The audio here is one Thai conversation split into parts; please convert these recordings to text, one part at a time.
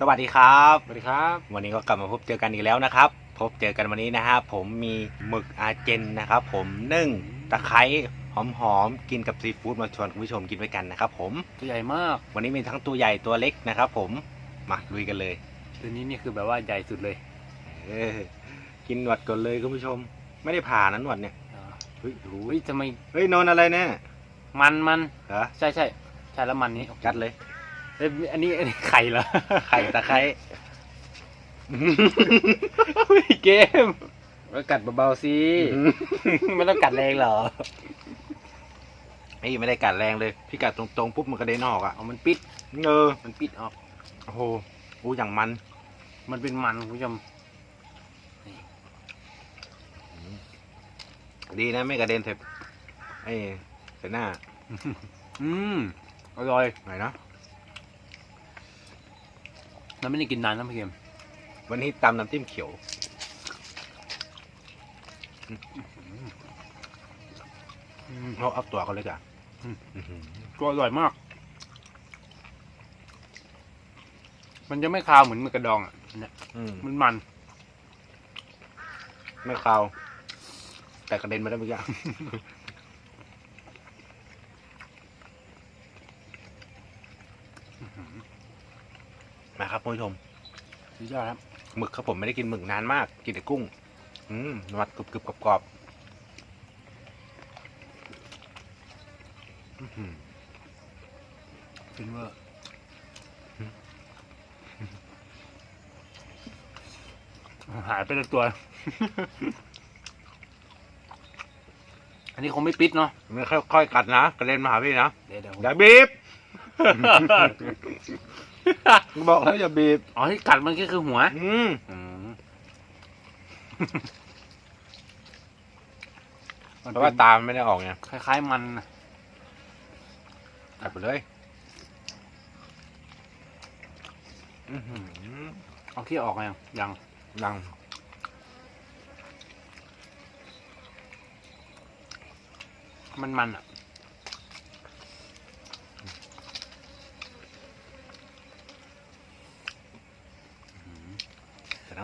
สวัสดีครับ สวัสดีครับ วันนี้ก็กลับมาพบเจอกันอีกแล้วนะครับ พบเจอกันวันนี้นะฮะผมมีหมึกอาเจนนะครับ ผมนึ่งตะไคร้หอมๆกินกับซีฟู้ดมาชวนคุณผู้ชมกินด้วยกันนะครับ ผมตัวใหญ่มาก วันนี้มีทั้งตัวใหญ่ตัวเล็กนะครับ ผมมาลุยกันเลย ตัวนี้นี่คือแบบว่าใหญ่สุดเลยเออกินหนวดก่อนเลยคุณผู้ชม ไม่ได้ผ่านะหนวดเนี่ยอ่าเฮ้ยโอ้เฮ้ยยทำไมเฮ้ยนอนอะไรเนี่ยมันมันเหรอใช่ใช่ใช่แล้วมันนี้จัดเลย เอ้ยอันนี้อันนี้ไข่เหรอ ไข่ตะไคร้เฮ้ยเกมมากัดเบาๆสิไม่ต้องกัดแรงเหรอเฮ้ยไม่ได้กัดแรงเลย พี่กัดตรงๆปุ๊บมันกระเด็นออกอะเอามันปิดเออมันปิดออกโอ้โหอู้อย่างมัน มันเป็นมันคุณผู้ชมดีนะไม่กระเด็นเสร็จไอ้เสร็จหน้า อืมอร่อยไหนเนาะ มันไม่ได้กินนานนะพี่เกมวันนี้ตำน้ำจิ้มเขียว อืมเอาเอาตัวเขาเลยจ้ะอืม อื้อหือก็อร่อยมาก มันจะไม่คาวเหมือนหมือกระดองอะอันเนี่ยอืมมันมัน ไม่คาว แต่กระเด็นมาได้เมื่อกี้ มาครับคุณผู้ชมสุดยอดครับหมึกครับผมไม่ได้กินหมึกนานมาก กินแต่กุ้ง อืมนวัดกรึบกรึบกรอบกรอบอื้อหือฟินเวอร์หายไปเลยตัว อันนี้คงไม่ปิดเนาะไม่ค่อยๆกัดนะ กระเด็นมาหาพี่นะเดี๋ยวเดี๋ยวอย่าบีบ บอกแล้วอย่าบีบ อ๋อที่กัดมันก็คือหัว อืมอืมมันเพเป็ราะว่านตามนไม่ได้ออกไงคล้าย ๆ มันน่ะกัดไปเลยอือหือเอาขี้ออกยังยังดังมันมันอะ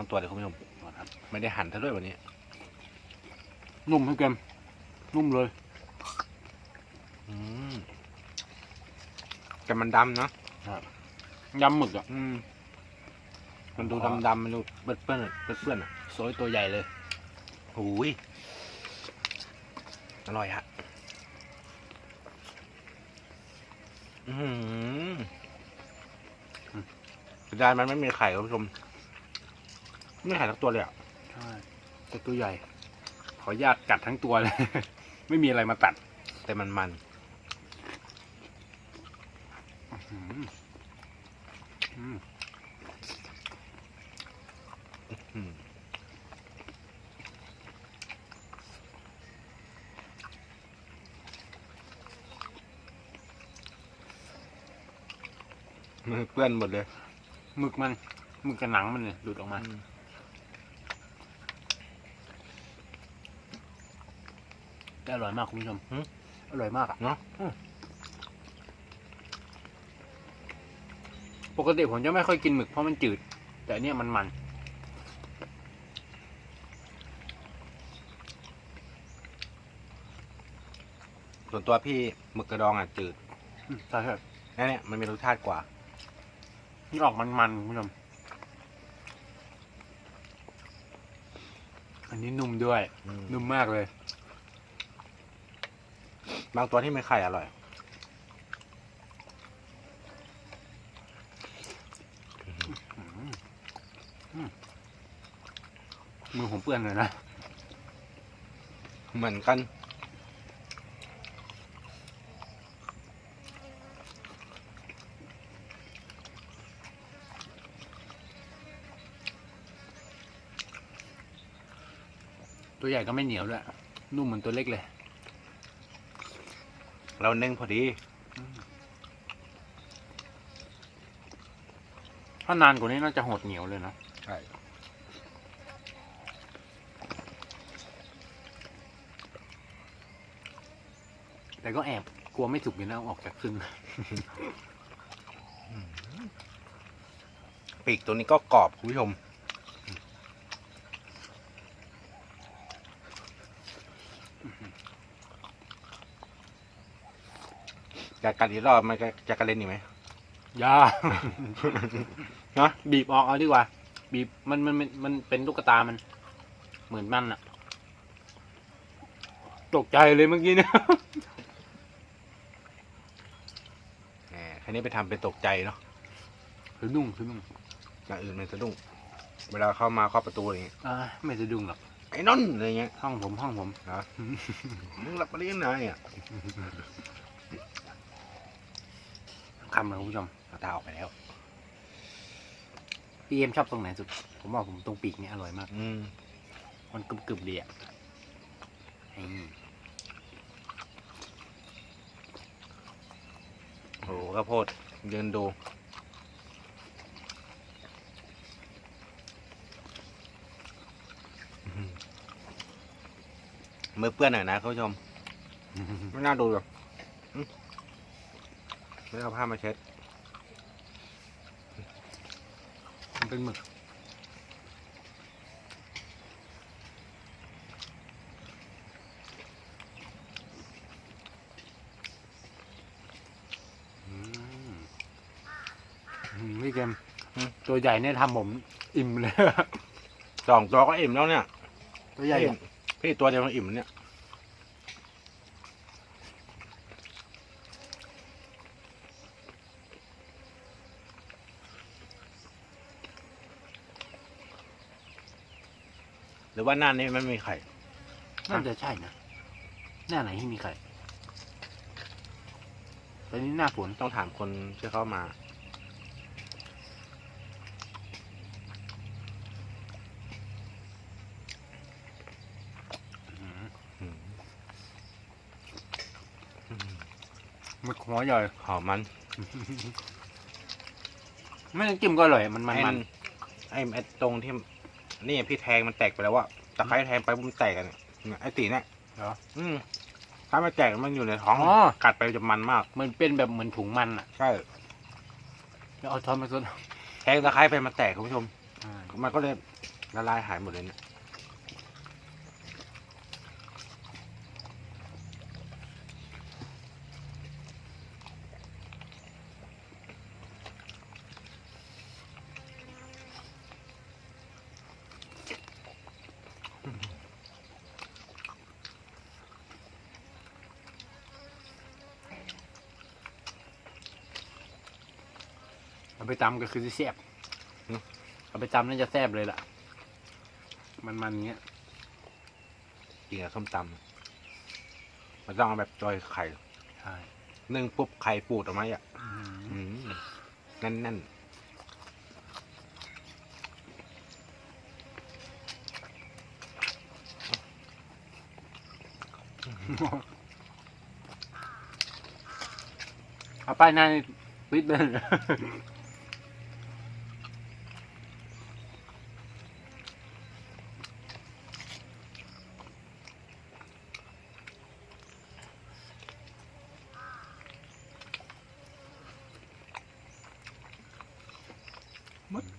แต่ทั้งตัวเลยคุณผู้ชมครับไม่ได้หั่นเท่าด้วยวันนี้ นุ่มให้เกมนุ่มเลยอืมแต่มันดำเนาะยำหมึกอะอืมมันดูอ๋อดำๆมันดูเปื้อนเปื้อนๆเปื้อนเปื้อนๆอะโซยตัวใหญ่เลยหูยอร่อยฮะอือหือเสียดายมันไม่มีไข่คุณผู้ชม ไม่มีไข่สักตัวเลยอะใช่แต่ตัวใหญ่ ขออนุญาตกัดทั้งตัวเลย ไม่มีอะไรมาตัด แต่มันมันอืมอืมอืมมือเปื้อนหมดเลยหมึกมันหมึกกับหนังมันเนี่ยหลุดออกมา แต่อร่อยมากคุณผู้ชมหืมอร่อยมากอะเนอะอืมปกติผมจะไม่ค่อยกินหมึกเพราะมันจืด แต่อันเนี้ยมันมันส่วนตัวพี่หมึกกระดองอะจืดอืมใช่ครับนั่นเนี่ยมันมีรสชาติกว่า นี่ออกมันมันๆคุณผู้ชม อันนี้นุ่มด้วยอืมนุ่มมากเลย บางตัวที่ไม่ไข่อร่อย มือผมเปื้อนเลยนะ เหมือนกัน ตัวใหญ่ก็ไม่เหนียวด้วย นุ่มเหมือนตัวเล็กเลย เรานึ่งพอดี ถ้านานกว่านี้น่าจะหดเหนียวเลยนะ ใช่แต่ก็แอบกลัวไม่สุกอยู่นะเอาออกจากครึ่ง ปีกตัวนี้ก็กรอบคุณผู้ชม อยากกัดอีกรอบมันจะจะกระเด็นอีกไหมยานะบีบออกเอาดีกว่า บีบมันมันมันมันเป็นลูกตามัน เหมือนมันอะตกใจเลยเมื่อกี้เนี่ย แหมคันนี้ไปทำเป็นตกใจเนาะสะดุ้งสะดุ้งอย่างอื่นมันสะดุ้ง เวลาเข้ามาเคาะประตูอะไรเงี้ยอ่าไม่สะดุ้งหรอกไอ้นนท์อะไรเงี้ยห้องผมห้องผมนะมึงหลับไปได้ยังไงอะ คำเลยคุณผู้ชมเอาตาออกไปแล้ว พี่เอ็มชอบตรงไหนสุด ผมว่าผมตรงปีกเนี่ยอร่อยมาก อืมมันกรึบกรึบๆดีอะนี่โอ้โหข้าวโพดยืนดู อื้อหือมือเปื้อนหน่อยนะคุณผู้ชม ไม่น่าดูหรอกอืม ไม่เอาผ้ามาเช็ด มันเป็นหมึก อืมอืมพี่เกมอืมตัวใหญ่เนี่ยทำผมอิ่มเลย สองตัวก็อิ่มแล้วเนี่ย ตัวใหญ่ พี่อะพี่ตัวเดียวก็อิ่มเนี่ย รือว่าหน้านี้มันไม่มีไข่น่าจะใช่นะหน้าไหนที่มีไข่ตอนนี้หน้าฝนต้องถามคนที่เข้ามาอืมอืมอืมหมึกหัวใหญ่หอมมัน ไม่ต้องจิ้มก็อร่อยมันมันไอ้มันไอ้ไอ้ตรงที่ นี่พี่แทงมันแตกไปแล้วว่าตะไคร้แทงไปปุ๊บมันแตกกันเนี่ยไอ้ตีเนี่ยเหรอ อืมถ้าไม่แตกมันอยู่ในท้องอ๋อ กัดไปจะมันมาก มันเป็นแบบเหมือนถุงมันอะใช่ แล้วเอาช้อนมาซดแทงตะไคร้ไปมันแตกคุณผู้ชมอ่ามันก็เลยละลายหายหมดเลยเนี่ย ไปตำก็คือจะแซ่บเอาไปตำน่าจะแซ่บเลยล่ะ มันมันๆเงี้ยกินกับส้มตำมันต้องเอาแบบจอยไข่ใช่นึ่งปุ๊บไข่ปูดออกมาอะอืมอืมแน่นแน่นเอาป้ายหน้านี่ปิดเลย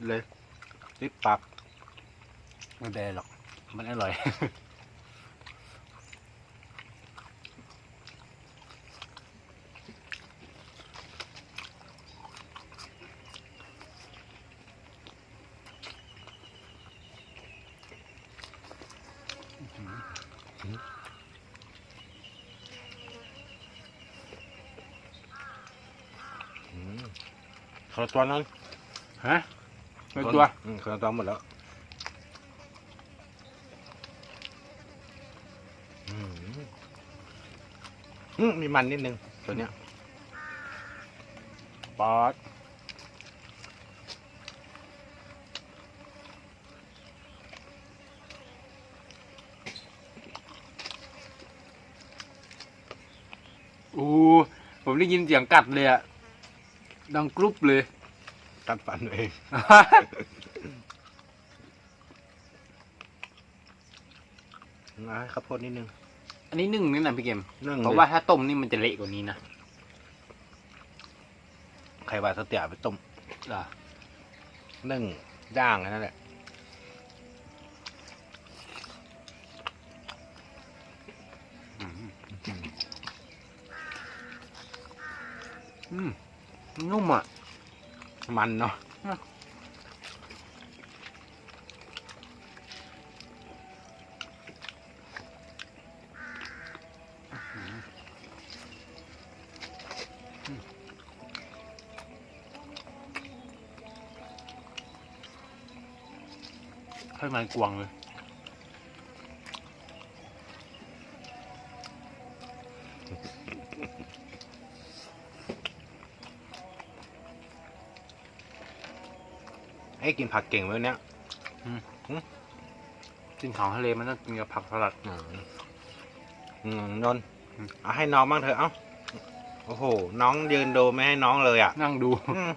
เลยติดปากไม่เป็นไรหรอก มันอร่อยอืมคนละตัวนั้นฮะ ไม่ตัวอืมคนละตัวหมดแล้วอืมอืมมีมันนิดนึงตัวเนี้ยป๊อดอู้ผมได้ยินเสียงกัดเลยอะดังกรุบเลย กัดฟันเองเอาให้ข้าวโพดนิดนึง อันนี้นึ่งนี่นะพี่เกมนึ่งเพราะว่าถ้าต้มนี่มันจะเละกว่านี้นะไข่ปลาสเตียไปต้มอะนึ่งย่างแค่นั้นแหละอืมอืมนุ่มอะ มันเนาะให้มันกวางเลย ให้กินผักเก่งไว้เนี้ยกินของทะเลมันต้องกินกับผักสลัดอืมอืมนนท์อืมเอาให้น้องบ้างเถอะเอ้าโอ้โห น้องยืนดูไม่ให้น้องเลยอะ นั่งดูอืม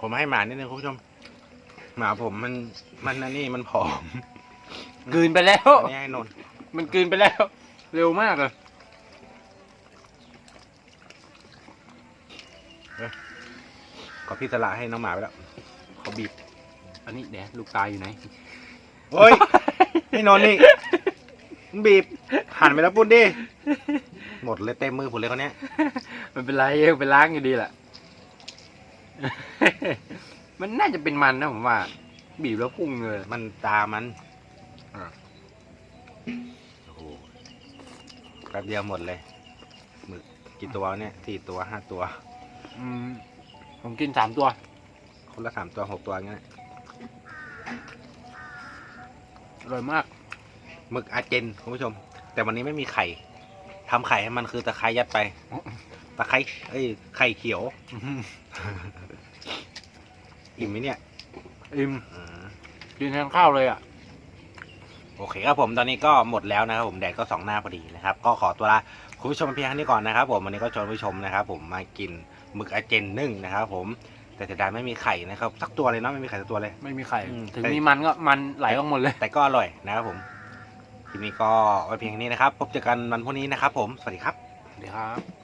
ผมให้หมานิดนึงคุณผู้ชม หมาผมมัน มันอันนี่มันผอมกลืนไปแล้วอันนี้ให้นนท์มันกลืนไปแล้ว เร็วมากเลย ขอพี่สละให้น้องหมาไปแล้วเขาบีบ อันนี้เดี๋ยวลูกตายอยู่ไหนเฮ้ยให้นนท์นี่มึงบีบหันไปแล้วปุ้นดิ หมดเลยเต็มมือผมเลยคนเนี้ยมันเป็นไรเองไปล้างอยู่ดีแหละ มันน่าจะเป็นมันนะผมว่า บีบแล้วพุ่งเลยมันตามันอะโอ้โหแป๊บเดียวหมดเลยหมึกกี่ตัวเนี่ยสี่ตัวห้าตัว อืม ผมกินสามตัว คนละสามตัวหกตัวงั้นแหละอร่อยมาก หมึกอาเจนคุณผู้ชม แต่วันนี้ไม่มีไข่ทำไข่ให้มันคือตะไคร้ยัดไปตะไคร้เอ้ยไข่เขียว อิ่มไหมเนี่ยอิ่มอืมกินแทนข้าวเลยอะ โอเคครับผมตอนนี้ก็หมดแล้วนะครับผมแดดก็สองหน้าพอดีนะครับ ก็ขอตัวลาคุณผู้ชมเพียงเท่านี้ก่อนนะครับ ผมวันนี้ก็ชวนผู้ชมนะครับ ผมมากิน หมึกอาเจนนึ่งนะครับ ผมแต่เสียดายไม่มีไข่นะครับสักตัวเลยเนาะไม่มีไข่สักตัวเลย ไม่มีไข่ อืมถึงแต่ มีมันก็มันไหลออกหมดเลย แต่ก็อร่อยนะครับผมทีนี้ก็ไว้เพียงแค่นี้นะครับ พบเจอกันวันพรุ่งนี้นะครับ ผมสวัสดีครับ เดี๋ยวครับ